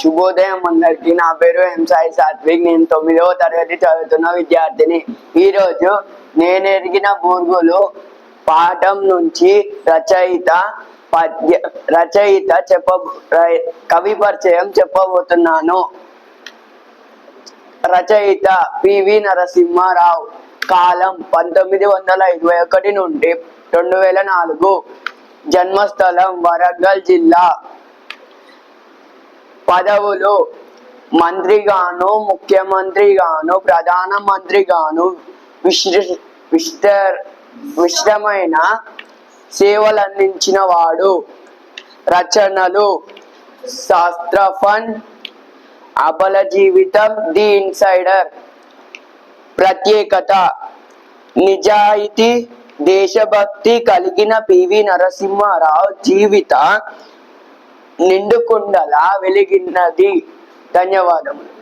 శుభోదయం అందరికి. నా పేరు ఎం సాయి సాత్విక్. నేను తొమ్మిదవ తరగతి చదువుతున్న విద్యార్థిని. ఈరోజు నేను ఎరిగిన బూర్గులు పాఠం నుంచి రచయిత పద్య రచయిత చెప్ప కవి పరిచయం చెప్పబోతున్నాను. రచయిత పివి నరసింహారావు. కాలం పంతొమ్మిది వందల ఇరవై ఒకటి నుండి రెండు వేల నాలుగు. జన్మస్థలం వరంగల్ జిల్లా. పదవులు మంత్రిగాను ముఖ్యమంత్రిగాను ప్రధానమంత్రిగాను విశ్ర విస్తర్ విశ్రమైన సేవలందించిన వాడు. రచనలు శాస్త్ర ఫండ్ అబల జీవితం ది ఇన్సైడర్. ప్రత్యేకత నిజాయితీ దేశభక్తి కలిగిన పివి నరసింహారావు జీవిత నిండుకుండలా వెలిగినది. ధన్యవాదములు.